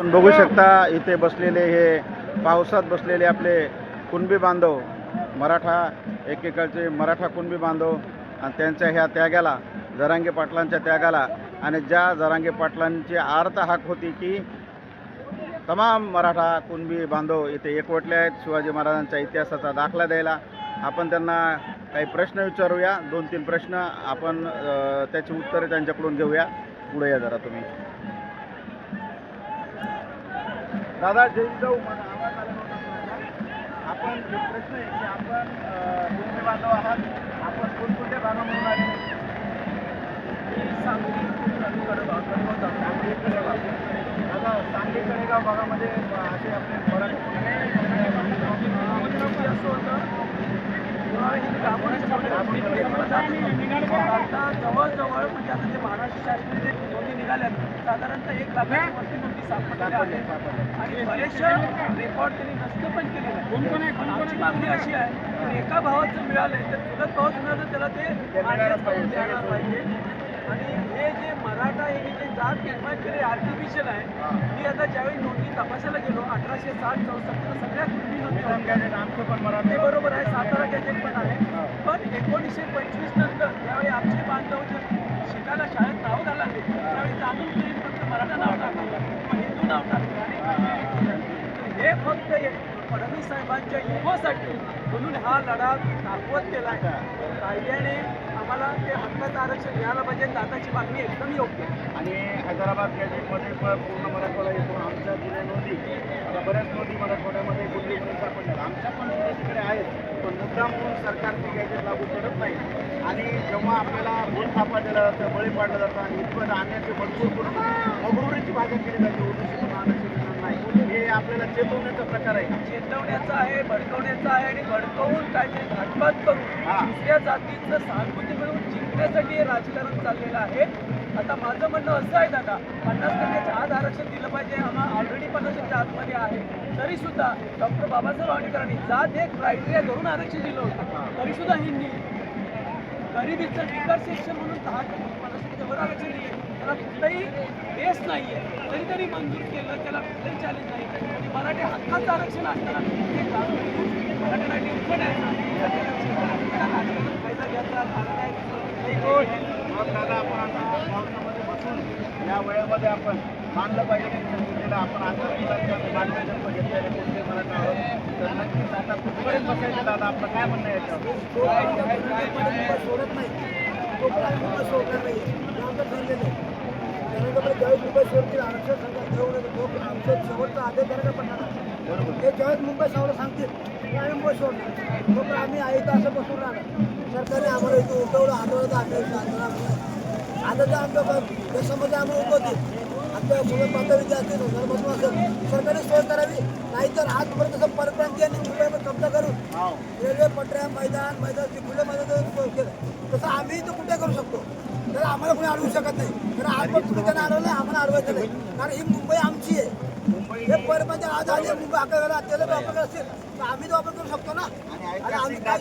आपण बघू शकता इथे बसलेले हे पावसात बसलेले आपले कुणबी बांधव मराठा एकेकाळचे मराठा कुणबी बांधव आणि त्यांच्या ह्या त्यागाला जरांगे पाटलांच्या त्यागाला आणि ज्या जरांगे पाटलांची आर्त हाक होती की तमाम मराठा कुणबी बांधव इथे एकवटले आहेत शिवाजी महाराजांच्या इतिहासाचा दाखला द्यायला. आपण त्यांना काही प्रश्न विचारूया. दोन तीन प्रश्न आपण त्याची उत्तरे त्यांच्याकडून घेऊया. पुढे या जरा तुम्ही. दादा जैन जाऊ. मला आवाज आला नव्हता आपण प्रश्न आहे की आपण हिंदी बांधव आहात. आपण कोणकोणत्या भागामधून आले? सांगली कडेगाव सांगली आता सांगली कडेगाव भागामध्ये असे आपले मराठी आता जवळजवळ म्हणजे आता ते महाराष्ट्र शासनाचे जे नोंदी निघाल्या साधारणतः एक लाखाच्या वरती नोंदी सापडलेल्या आहेत आणि बरेचशा रेकॉर्ड त्यांनी नष्ट पण केलेले आहे आमची मागणी अशी आहे की एका भावाचं मिळालंय तर चुलत भावाचं मिळालं त्याला ते मान्यच करून द्यायला पाहिजे. आणि हे जे मराठा हे जे जात निर्माण केले आर्टिफिशियल आहे मी आता ज्यावेळी नोंदी तपासायला गेलो अठराशे साठ चौसष्ट सगळ्या कुठली नोंदी. आमचं पण ते मराठी बरोबर आहे सातारा गॅजेट पण आहे. पण एकोणीसशे पंचवीस नंतर हे फक्त एक फडणवीस साहेबांच्या युवासाठी म्हणून हा लढा दाखवत केला आहे कायद्याने आम्हाला ते हक्काचं आरक्षण मिळालं पाहिजे दादाची मागणी एकदम योग्य आणि हैदराबाद गॅजेटमध्ये पण पूर्ण मराठवाडा येतो. आमच्या जुन्या नोंदी आता बऱ्याच नोंदी मराठवाड्यामध्ये गुजरीमध्ये आपण आमच्या पण नोंदी तिकडे आहेत पण मुद्दा म्हणून सरकार ती गॅजेट लागू करत नाही. आणि जेव्हा आपल्याला भूल सापडलेलं जातं बळी पाडलं जातं आणि इथपर्यंत आणण्याची मजबूर करून मगरुरीची भाषा केली जाते ओबीसी नाही. हे आपल्याला चेतवण्याचा प्रकार आहे. चेतवण्याचा आहे भडकवण्याचा आहे आणि भडकवून काहीतरी घातपात करून हा. दुसऱ्या जातीचं सहानुभूती मिळवून जिंकण्यासाठी हे राजकारण चाललेलं आहे. आता माझं म्हणणं असं आहे दादा पन्नास टक्क्याच्या आत आरक्षण दिलं पाहिजे. आम्हाला ऑलरेडी पन्नास आहे. तरी सुद्धा डॉक्टर बाबासाहेब आंबेडकरांनी जात एक क्रायटेरिया धरून आरक्षण दिलं होतं. तरी सुद्धा हिंदी गरिबीचं विकार सेक्शन म्हणून दहा टक्के पन्नास टक्के आरक्षण दिले त्याला कुठलाही बेस नाही आहे तरी तरी मंजूर केलं त्याला कुठलंही चॅलेंज नाही. आणि मराठी हक्काचं आरक्षण असताना ते काढून घेऊन मराठ्यांना डिंपण फायदा घ्यायचा आपण या वेळेमध्ये आपण मानलं पाहिजे संस्कृतीला आपण आता मुलांच्या जन्म घेतलेले आहोत तर नक्कीच आता कुठपर्यंत बसायचं दादा? आपलं काय म्हणणं याच्यावर सोडत नाही तो प्रायमरी सोडणार नाही आमचं ठरलेलं आहे त्यानंतर ज्यावेळेस मुंबई सोडतील आरक्षण संघात घेऊन तो आमच्या शेवटचा आदेश करायला पडणार ते ज्यावेळेस मुंबई सांगतील की आम्ही मुंबई सोडणार तो पण आम्ही आहे. तर असं बसून राहणार सरकारने आम्हाला इथं उठवलं आठवलं तर आम्ही आता तर आमच्या देशामध्ये आम्हाला उठवतील आमच्या मुलं पातळ विद्यार्थी धर्मत्व असेल सरकारने सोय करावी नाहीतर आजपर्यंत कसं परप्रांती आणि मुंबईवर कब्जा करून रेल्वे पटऱ्या मैदान मैदान ते खुले मैदान केलं. तसं आम्ही तर कुठे करू शकतो? तर आम्हाला कोणी अडवू शकत नाही. कारण आज पण तुम्ही त्यांना अडवलं आम्हाला अडवायचं नाही. कारण ही मुंबई आमची आहे. हे परपंच आज आली मुंबई अकरा त्याला वापर असतील तर आम्ही तो वापर करू शकतो ना? आणि आम्ही काय